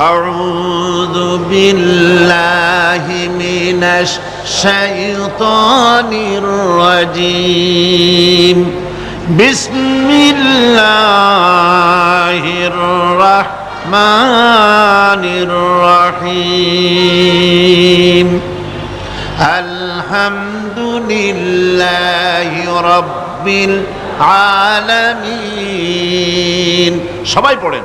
أعوذ بالله من الشيطان الرجيم بسم الله الرحمن الرحيم الحمد لله رب العالمين সবাই পড়েন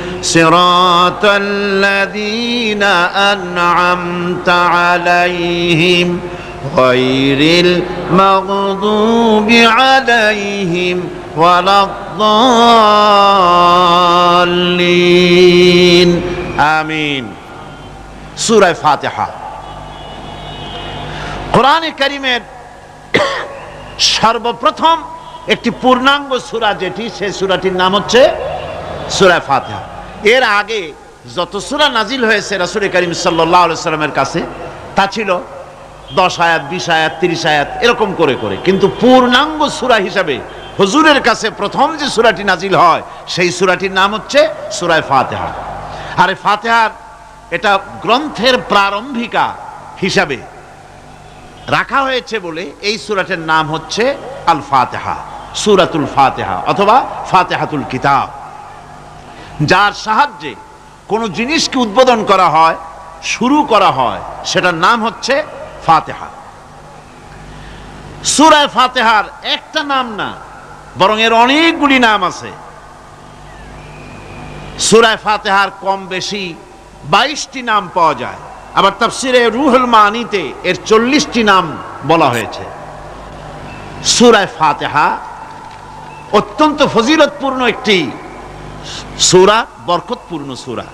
صراط الذين أنعمت عليهم غير المغضوب عليهم ولا الضالين আমিন সুরায় ফাতেহা কোরআনে কারিমের সর্বপ্রথম একটি পূর্ণাঙ্গ সূরা যেটি সেই সূরাটির নাম হচ্ছে সূরায় ফাতেহা এর আগে যত সূরা নাজিল হয়েছে রাসূল করিম আলাইহি সাল্লামের কাছে, তা ছিল দশ আয়াত, বিশ আয়াত, তিরিশ আয়াত, এরকম করে করে। কিন্তু পূর্ণাঙ্গ সূরা হিসাবে হুজুরের কাছে প্রথম যে সূরাটি নাজিল হয়, সেই সূরাটির নাম হচ্ছে সুরায় ফাতেহা। আরে ফাতেহার এটা গ্রন্থের প্রারম্ভিকা হিসাবে রাখা হয়েছে বলে এই সূরাটির নাম হচ্ছে আল ফাতেহা সূরাতুল ফাতেহা অথবা ফাতেহাতুল কিতাব। যার সাহায্যে কোনো জিনিসকে উদ্বোধন করা হয়, শুরু করা হয়, সেটার নাম হচ্ছে ফাতেহা। সূরায় ফাতেহার একটা নাম না, বরং এর অনেকগুলি নাম আছে। সুরায় ফাতেহার কম বেশি বাইশটি নাম পাওয়া যায়, আবার তাফসিরে রুহুল মানিতে এর চল্লিশটি নাম বলা হয়েছে। সুরায় ফাতেহা অত্যন্ত ফজিলতপূর্ণ একটি সুরা বরকতপূর্ণ সুরা।